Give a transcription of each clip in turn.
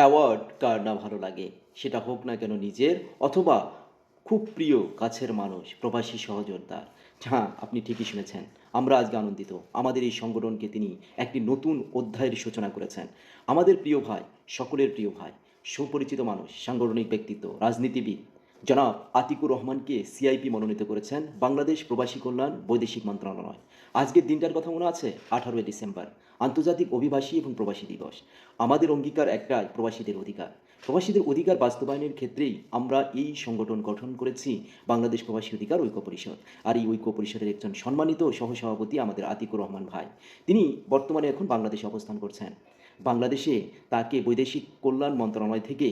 Award কার না ভালো লাগে? সেটা হোক না কেন নিজের অথবা খুব প্রিয় কাছের মানুষ, প্রবাসী সহযোদ্ধার হ্যাঁ আপনি ঠিকই শুনেছেন। আমরা আজকে আনন্দিত। আমাদের এই সংগঠনকে তিনি একটি নতুন অধ্যায়ের সূচনা করেছেন। আমাদের প্রিয় ভাই, সকলের প্রিয় ভাই, সুপরিচিত মানুষ, সাংগঠনিক ব্যক্তিত্ব, রাজনীতিবিদ জনাব আতিকুর রহমানকে সিআইপি মনোনীত করেছেন বাংলাদেশ প্রবাসী কল্যাণ বৈদেশিক মন্ত্রণালয়। আজকের দিনটার কথা মনে আছে? আঠারোই ডিসেম্বর, আন্তর্জাতিক অভিবাসী এবং প্রবাসী দিবস। আমাদের অঙ্গীকার একটাই প্রবাসীদের অধিকার। প্রবাসীদের অধিকার বাস্তবায়নের ক্ষেত্রেই আমরা এই সংগঠন গঠন করেছি বাংলাদেশ প্রবাসী অধিকার ঐক্য পরিষদ। আর এই ঐক্য পরিষদের একজন সম্মানিত সহসভাপতি আমাদের আতিকুর রহমান ভাই। তিনি বর্তমানে এখন বাংলাদেশে অবস্থান করছেন। বাংলাদেশে তাকে বৈদেশিক কল্যাণ মন্ত্রণালয় থেকে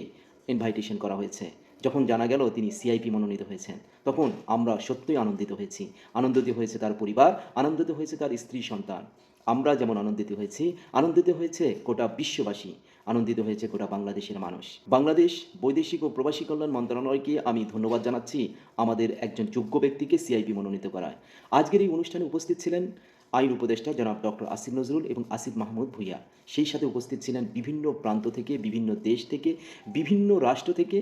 ইনভাইটেশন করা হয়েছে। যখন জানা গেল তিনি সিআইপি মনোনীত হয়েছেন, তখন আমরা সত্যই আনন্দিত হয়েছি। আনন্দিত হয়েছে তার পরিবার, আনন্দিত হয়েছে তার স্ত্রী সন্তান। আমরা যেমন আনন্দিত হয়েছি, আনন্দিত হয়েছে গোটা বিশ্ববাসী, আনন্দিত হয়েছে গোটা বাংলাদেশের মানুষ। বাংলাদেশ বৈদেশিক ও প্রবাসী কল্যাণ মন্ত্রণালয়কে আমি ধন্যবাদ জানাচ্ছি আমাদের একজন যোগ্য ব্যক্তিকে সিআইপি মনোনীত করায়। আজকের এই অনুষ্ঠানে উপস্থিত ছিলেন আইন উপদেষ্টা জনাব ডক্টর আসিফ নজরুল এবং আসিফ মাহমুদ ভুইয়া। সেই সাথে উপস্থিত ছিলেন বিভিন্ন প্রান্ত থেকে, বিভিন্ন দেশ থেকে, বিভিন্ন রাষ্ট্র থেকে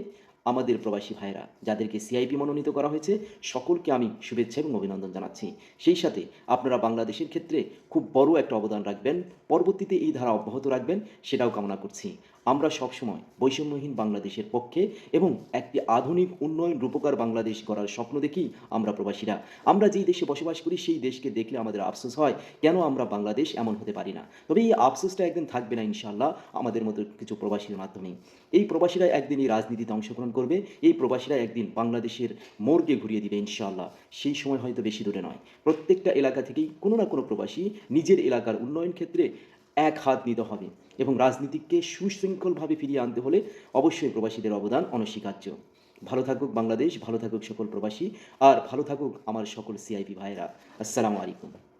আমাদের প্রবাসী ভাইরা যাদেরকে সিআইপি মনোনীত করা হয়েছে, সকলকে আমি শুভেচ্ছা এবং অভিনন্দন জানাচ্ছি। সেই সাথে আপনারা বাংলাদেশের ক্ষেত্রে খুব বড় একটা অবদান রাখবেন, পরবর্তীতে এই ধারা অব্যাহত রাখবেন, সেটাও কামনা করছি। আমরা সবসময় বৈষম্যহীন বাংলাদেশের পক্ষে এবং একটি আধুনিক উন্নয়ন রূপকার বাংলাদেশ গড়ার স্বপ্ন দেখি আমরা প্রবাসীরা। আমরা যেই দেশে বসবাস করি, সেই দেশকে দেখলে আমাদের আফসোস হয়, কেন আমরা বাংলাদেশ এমন হতে পারি না? তবে এই আফসোসটা একদিন থাকবে না ইনশাল্লাহ আমাদের মতো কিছু প্রবাসীর মাধ্যমে এই প্রবাসীরা একদিন এই রাজনীতিতে অংশগ্রহণ করবে, এই প্রবাসীরা একদিন বাংলাদেশের মোড়কে ঘুরিয়ে দিবে ইনশাআল্লাহ। সেই সময় হয়তো বেশি দূরে নয়। প্রত্যেকটা এলাকা থেকেই কোনো না কোনো প্রবাসী নিজের এলাকার উন্নয়ন ক্ষেত্রে এক হাত নিতে হবে এবং রাজনীতিকে সুশৃঙ্খলভাবে ফিরিয়ে আনতে হলে অবশ্যই প্রবাসীদের অবদান অনস্বীকার্য। ভালো থাকুক বাংলাদেশ, ভালো থাকুক সকল প্রবাসী, আর ভালো থাকুক আমার সকল সিআইপি ভাইয়েরা। আসসালামু আলাইকুম।